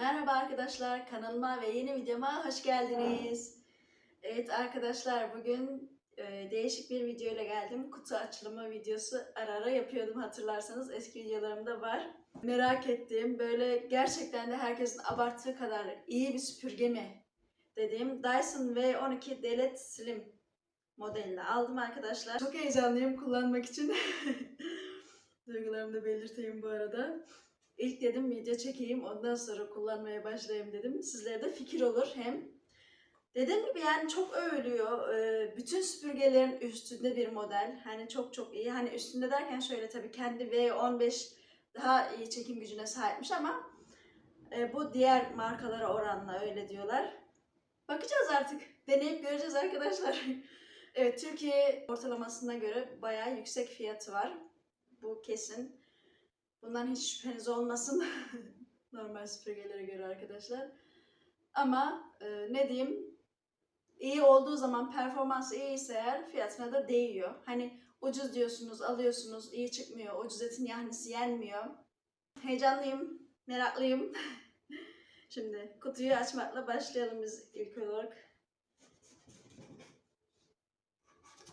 Merhaba arkadaşlar, kanalıma ve yeni videoma hoş geldiniz. Evet arkadaşlar, bugün e, değişik bir video ile geldim. Kutu açılımı videosu ara ara yapıyordum hatırlarsanız. Eski videolarımda var. Merak ettiğim, böyle gerçekten de herkesin abarttığı kadar iyi bir süpürge mi dediğim Dyson V12 Delete Slim modelini aldım arkadaşlar. Çok heyecanlıyım kullanmak için. Duygularımı da belirteyim bu arada. İlk dedim video çekeyim ondan sonra kullanmaya başlayayım dedim. Sizlere de fikir olur hem. Dediğim gibi yani çok övülüyor. Bütün süpürgelerin üstünde bir model. Hani çok çok iyi. Hani üstünde derken şöyle tabii kendi V15 daha iyi çekim gücüne sahipmiş ama bu diğer markalara oranla öyle diyorlar. Bakacağız artık. Deneyip göreceğiz arkadaşlar. evet Türkiye ortalamasına göre bayağı yüksek fiyatı var. Bu kesin. Bundan hiç şüpheniz olmasın. Normal süpürgelere göre arkadaşlar. Ama e, ne diyeyim? iyi olduğu zaman performansı iyiyse eğer fiyatına da değiyor. Hani ucuz diyorsunuz, alıyorsunuz, iyi çıkmıyor. Ucuz etin yahnisi yenmiyor. Heyecanlıyım, meraklıyım. Şimdi kutuyu açmakla başlayalım biz ilk olarak.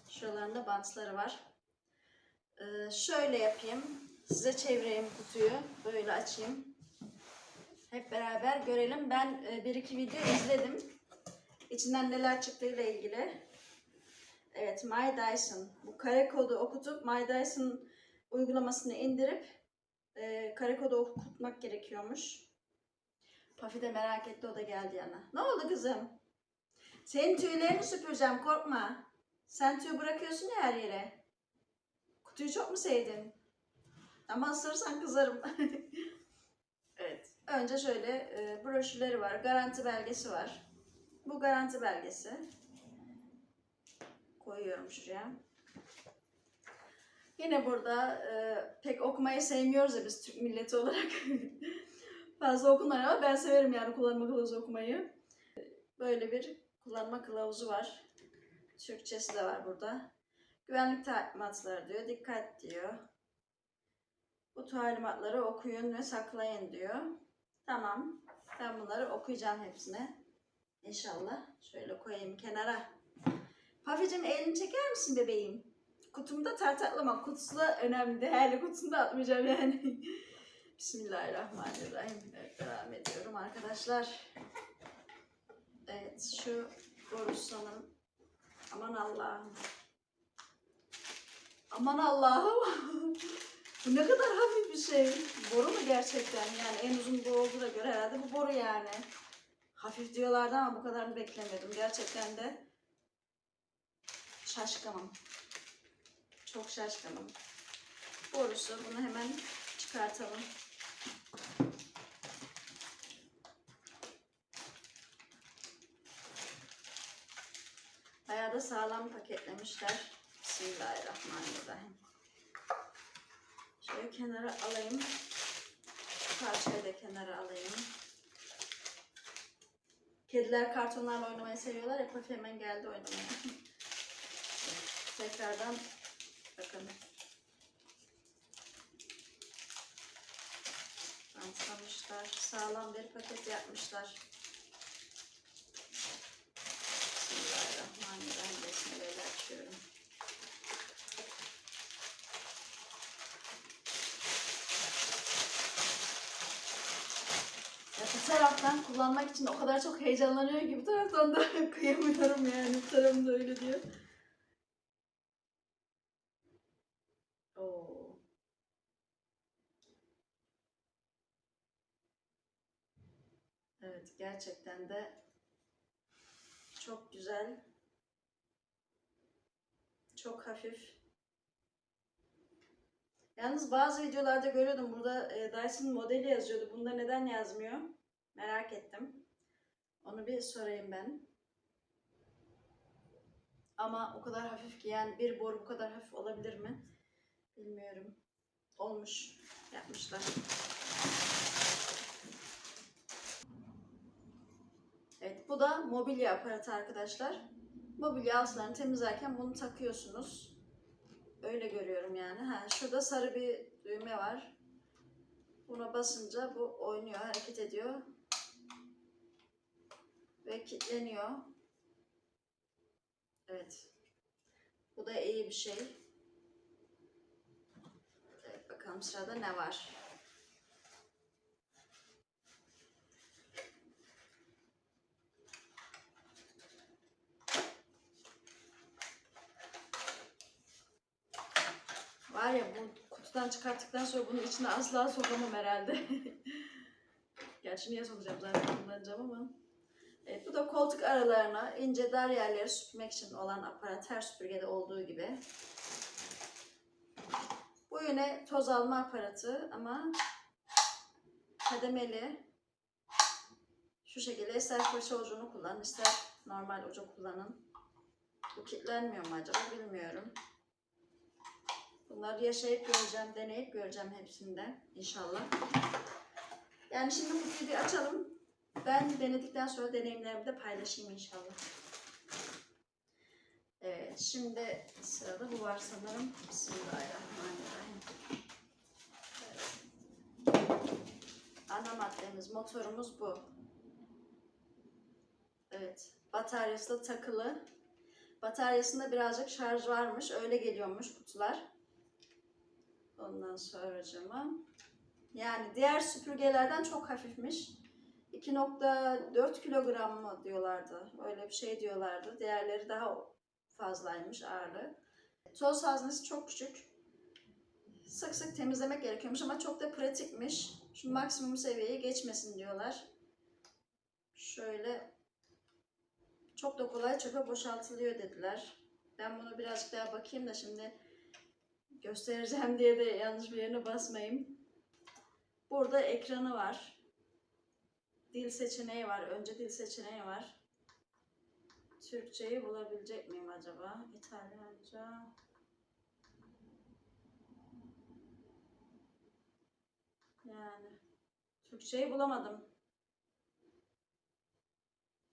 Şuralarında bantları var. Ee, şöyle yapayım. Size çevireyim kutuyu. Böyle açayım. Hep beraber görelim. Ben e, bir iki video izledim. İçinden neler çıktığıyla ilgili. Evet, My Dyson. Bu kare kodu okutup My Dyson uygulamasını indirip e, kare kodu okutmak gerekiyormuş. Pafi de merak etti o da geldi yana. Ne oldu kızım? Senin tüylerini süpüreceğim korkma. Sen tüy bırakıyorsun ya her yere. Kutuyu çok mu sevdin? Ama ısırırsan kızarım. evet. Önce şöyle e, broşürleri var. Garanti belgesi var. Bu garanti belgesi. Koyuyorum şuraya. Yine burada e, pek okumayı sevmiyoruz ya biz Türk milleti olarak. Fazla okunmuyor ama ben severim yani kullanma kılavuzu okumayı. Böyle bir kullanma kılavuzu var. Türkçesi de var burada. Güvenlik talimatları diyor. Dikkat diyor. Bu talimatları okuyun ve saklayın diyor. Tamam. Ben bunları okuyacağım hepsine. İnşallah. Şöyle koyayım kenara. Paficim elini çeker misin bebeğim? Kutumda tartaklama. Kutusu da önemli. Değerli kutusunu da atmayacağım yani. Bismillahirrahmanirrahim. Evet, devam ediyorum arkadaşlar. Evet şu borusanın aman Allah'ım. Aman Allah'ım. bu ne kadar hafif bir şey. Boru mu gerçekten? Yani en uzun boru olduğuna göre herhalde bu boru yani. Hafif diyorlardı ama bu kadarını beklemiyordum. Gerçekten de şaşkınım. Çok şaşkınım. Borusu. Bunu hemen çıkartalım. Bayağı da sağlam paketlemişler. Bismillahirrahmanirrahim. Şöyle kenara alayım. Parçayı da kenara alayım. Kediler kartonlarla oynamayı seviyorlar. Hafif hemen geldi oynamaya. Tekrardan bakın. Bantlamışlar. Sağlam bir paket yapmışlar. Bismillahirrahmanirrahim. Besmeleyle açıyorum. Ya bir taraftan kullanmak için o kadar çok heyecanlanıyor ki bir taraftan da kıyamıyorum yani. Bir da öyle diyor. Evet gerçekten de çok güzel. Çok hafif. Yalnız bazı videolarda görüyordum burada e, Dyson modeli yazıyordu. Bunda neden yazmıyor? Merak ettim. Onu bir sorayım ben. Ama o kadar hafif ki yani bir boru bu kadar hafif olabilir mi? Bilmiyorum. Olmuş. Yapmışlar. Evet bu da mobilya aparatı arkadaşlar. Mobilya altlarını temizlerken bunu takıyorsunuz. Öyle görüyorum yani. Ha, şurada sarı bir düğme var. Buna basınca bu oynuyor, hareket ediyor. Ve kilitleniyor. Evet. Bu da iyi bir şey. Evet, bakalım sırada ne var? Var ya bu kutudan çıkarttıktan sonra bunun içine asla sokamam herhalde. Gerçi niye sokacağım zaten kullanacağım ama. Evet, bu da koltuk aralarına ince dar yerleri süpürmek için olan aparat her süpürgede olduğu gibi. Bu yine toz alma aparatı ama kademeli. Şu şekilde ister fırça ucunu kullanın ister normal ucu kullanın. Bu kilitlenmiyor mu acaba bilmiyorum. Bunları yaşayıp göreceğim, deneyip göreceğim hepsinde inşallah. Yani şimdi kutuyu bir açalım. Ben denedikten sonra deneyimlerimi de paylaşayım inşallah. Evet, şimdi sırada bu var sanırım. Bismillahirrahmanirrahim. Evet. Ana maddemiz, motorumuz bu. Evet, bataryası da takılı. Bataryasında birazcık şarj varmış, öyle geliyormuş kutular. Ondan sonra yani diğer süpürgelerden çok hafifmiş. 2.4 kilogram mı diyorlardı. Öyle bir şey diyorlardı. Diğerleri daha fazlaymış ağırlığı. Toz haznesi çok küçük. Sık sık temizlemek gerekiyormuş ama çok da pratikmiş. Şu maksimum seviyeye geçmesin diyorlar. Şöyle çok da kolay çöpe boşaltılıyor dediler. Ben bunu birazcık daha bakayım da şimdi göstereceğim diye de yanlış bir yerine basmayayım. Burada ekranı var. Dil seçeneği var. Önce dil seçeneği var. Türkçeyi bulabilecek miyim acaba? İtalyanca. Yani Türkçeyi bulamadım.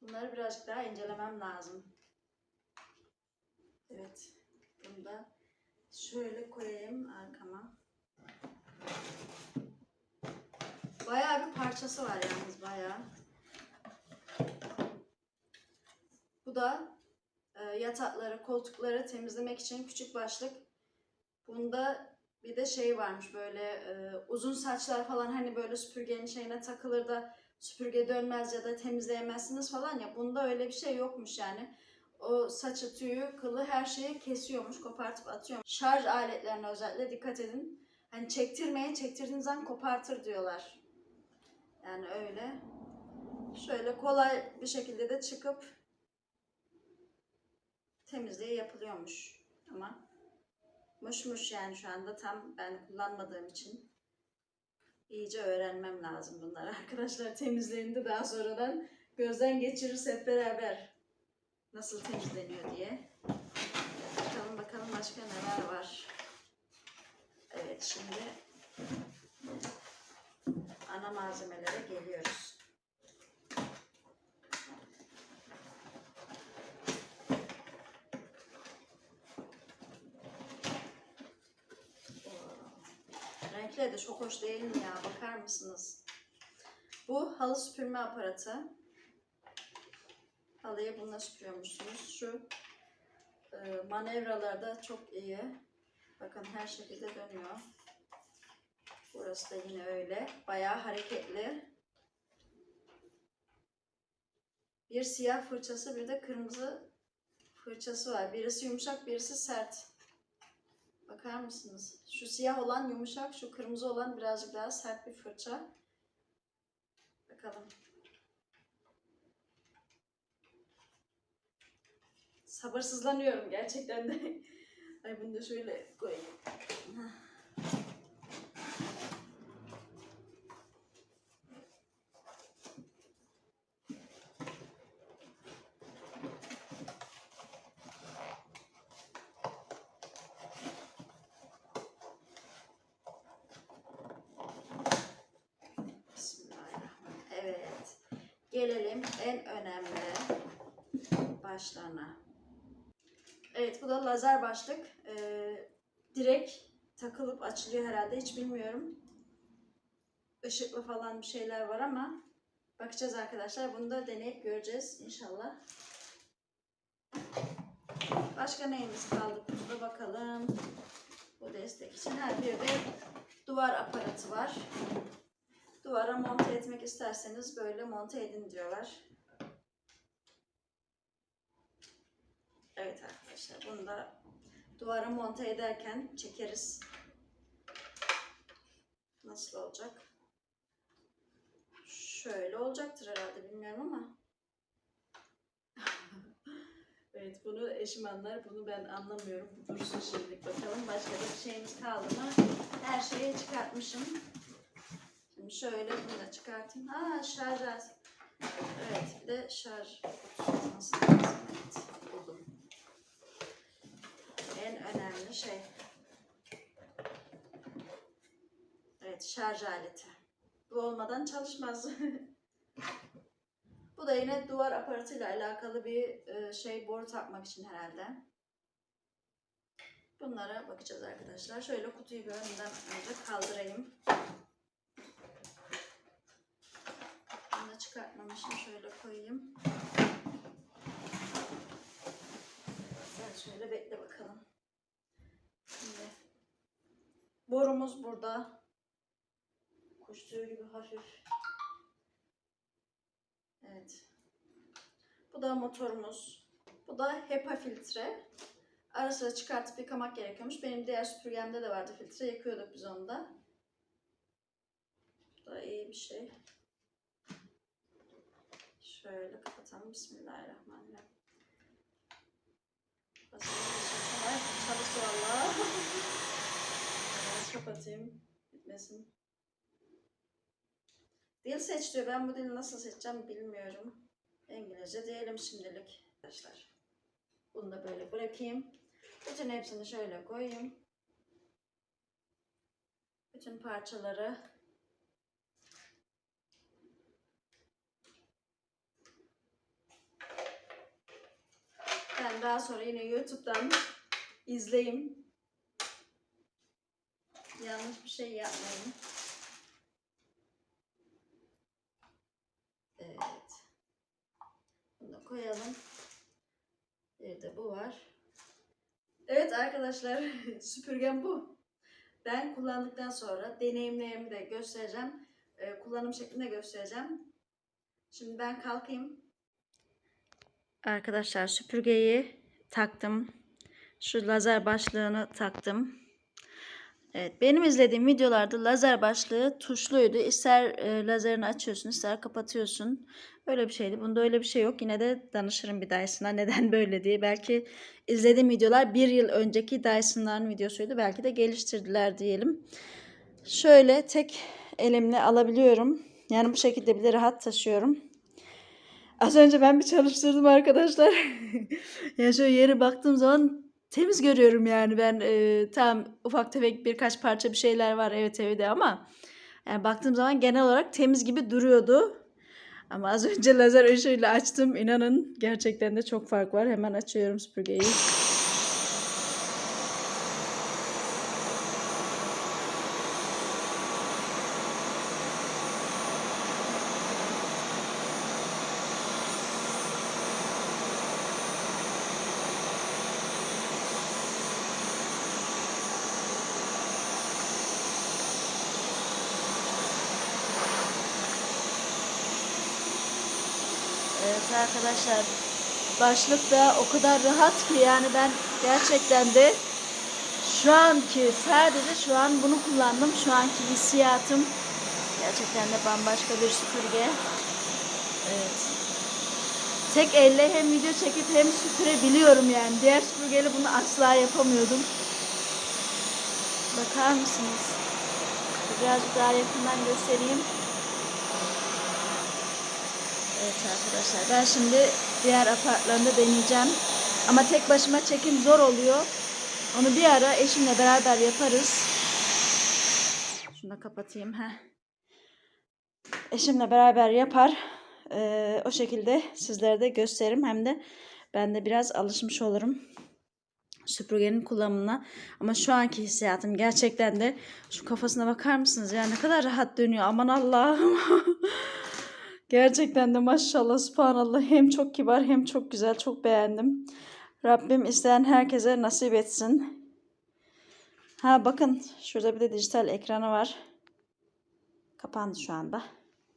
Bunları birazcık daha incelemem lazım. Evet. Bunu da şöyle koyayım arkama. Parçası var yalnız bayağı. Bu da e, yatakları, koltukları temizlemek için küçük başlık. Bunda bir de şey varmış böyle e, uzun saçlar falan hani böyle süpürgenin şeyine takılır da süpürge dönmez ya da temizleyemezsiniz falan ya. Bunda öyle bir şey yokmuş yani. O saçı, tüyü, kılı her şeyi kesiyormuş, kopartıp atıyormuş. Şarj aletlerine özellikle dikkat edin. Hani çektirmeyin, çektirdiğiniz zaman kopartır diyorlar. Yani öyle. Şöyle kolay bir şekilde de çıkıp temizliği yapılıyormuş. Ama muşmuş yani şu anda tam ben kullanmadığım için iyice öğrenmem lazım bunları. Arkadaşlar temizliğinde daha sonradan gözden geçiririz hep beraber nasıl temizleniyor diye. Bakalım bakalım başka neler var. Evet şimdi ana malzemelere geliyoruz. Renkleri de çok hoş değil mi ya? Bakar mısınız? Bu halı süpürme aparatı. Halıyı bununla süpürüyormuşsunuz. Şu e, manevralarda çok iyi. Bakın her şekilde dönüyor. Burası da yine öyle. Bayağı hareketli. Bir siyah fırçası bir de kırmızı fırçası var. Birisi yumuşak birisi sert. Bakar mısınız? Şu siyah olan yumuşak, şu kırmızı olan birazcık daha sert bir fırça. Bakalım. Sabırsızlanıyorum gerçekten de. Ay bunu da şöyle koyayım. Bismillahirrahmanirrahim. Evet. Gelelim en önemli başlarına. Evet bu da lazer başlık. Ee, direkt takılıp açılıyor herhalde hiç bilmiyorum. Işıklı falan bir şeyler var ama Bakacağız arkadaşlar. Bunu da deneyip göreceğiz inşallah. Başka neyimiz kaldı burada bakalım. Bu destek için. Ha, bir de duvar aparatı var. Duvara monte etmek isterseniz böyle monte edin diyorlar. Evet arkadaşlar bunu da duvara monte ederken çekeriz. Nasıl olacak? Şöyle olacaktır herhalde bilmiyorum ama. evet bunu eşim. Bunu ben anlamıyorum. Dursun şimdilik bakalım. Başka da bir şeyimiz kaldı mı? Her şeyi çıkartmışım. Şimdi şöyle bunu da çıkartayım. Ha şarj. Evet bir de şarj olması lazım. Evet buldum. En önemli şey. Evet şarj aleti. Bu olmadan çalışmaz. Bu da yine duvar aparatıyla alakalı bir e, şey boru takmak için herhalde. Bunlara bakacağız arkadaşlar. Şöyle kutuyu bir önden önce kaldırayım. Bunu da çıkartmamışım. Şöyle koyayım. Sen şöyle bekle bakalım. Şimdi borumuz burada. Kuş tüyü gibi hafif. Evet. Bu da motorumuz. Bu da HEPA filtre. Ara sıra çıkartıp yıkamak gerekiyormuş. Benim diğer süpürgemde de vardı filtre. Yakıyorduk biz onu da. Bu da iyi bir şey. Şöyle kapatalım. Bismillahirrahmanirrahim. Basalım. Çalış valla. Kapatayım. Bitmesin. Dil seç diyor. Ben bu dili nasıl seçeceğim bilmiyorum. İngilizce diyelim şimdilik arkadaşlar. Bunu da böyle bırakayım. Bütün hepsini şöyle koyayım. Bütün parçaları ben daha sonra yine YouTube'dan izleyeyim. Yanlış bir şey yapmayın. Evet. Bunu da koyalım. Bir de bu var. Evet arkadaşlar süpürgem bu. Ben kullandıktan sonra deneyimlerimi de göstereceğim. Ee, kullanım şeklinde göstereceğim. Şimdi ben kalkayım. Arkadaşlar süpürgeyi taktım. Şu lazer başlığını taktım. Evet, benim izlediğim videolarda lazer başlığı tuşluydu. İster e, lazerini açıyorsun, ister kapatıyorsun. Öyle bir şeydi. Bunda öyle bir şey yok. Yine de danışırım bir Dyson'a neden böyle diye. Belki izlediğim videolar bir yıl önceki Dyson'ların videosuydu. Belki de geliştirdiler diyelim. Şöyle tek elimle alabiliyorum. Yani bu şekilde bile rahat taşıyorum. Az önce ben bir çalıştırdım arkadaşlar. yani şöyle yere baktığım zaman temiz görüyorum yani ben e, tam ufak tefek birkaç parça bir şeyler var evet evde ama yani baktığım zaman genel olarak temiz gibi duruyordu. Ama az önce lazer ışığıyla açtım. İnanın gerçekten de çok fark var. Hemen açıyorum süpürgeyi. Evet arkadaşlar başlık da o kadar rahat ki yani ben gerçekten de şu anki sadece şu an bunu kullandım. Şu anki hissiyatım gerçekten de bambaşka bir süpürge. Evet. Tek elle hem video çekip hem süpürebiliyorum yani. Diğer süpürgeyle bunu asla yapamıyordum. Bakar mısınız? Birazcık daha yakından göstereyim. Evet arkadaşlar ben şimdi diğer apartlarında deneyeceğim. Ama tek başıma çekim zor oluyor. Onu bir ara eşimle beraber yaparız. Şunu da kapatayım. Heh. Eşimle beraber yapar. Ee, o şekilde sizlere de gösteririm. Hem de ben de biraz alışmış olurum süpürgenin kullanımına. Ama şu anki hissiyatım gerçekten de şu kafasına bakar mısınız? Ya ne kadar rahat dönüyor. Aman Allah'ım. Gerçekten de maşallah subhanallah hem çok kibar hem çok güzel çok beğendim. Rabbim isteyen herkese nasip etsin. Ha bakın şurada bir de dijital ekranı var. Kapandı şu anda.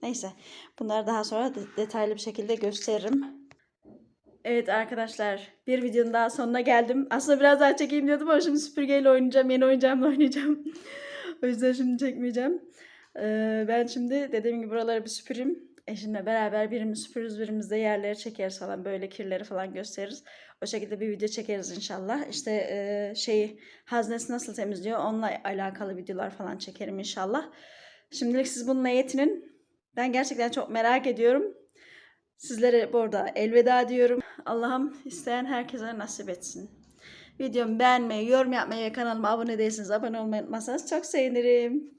Neyse bunları daha sonra de- detaylı bir şekilde gösteririm. Evet arkadaşlar bir videonun daha sonuna geldim. Aslında biraz daha çekeyim diyordum ama şimdi süpürgeyle oynayacağım. Yeni oyuncağımla oynayacağım. o yüzden şimdi çekmeyeceğim. Ee, ben şimdi dediğim gibi buraları bir süpüreyim. Eşimle beraber birimiz süpürürüz birimiz de yerleri çekeriz falan böyle kirleri falan gösteririz. O şekilde bir video çekeriz inşallah. İşte e, şeyi haznesi nasıl temizliyor onunla alakalı videolar falan çekerim inşallah. Şimdilik siz bununla yetinin. Ben gerçekten çok merak ediyorum. Sizlere burada elveda diyorum. Allah'ım isteyen herkese nasip etsin. Videomu beğenmeyi, yorum yapmayı ve kanalıma abone değilseniz abone olmayı unutmazsanız çok sevinirim.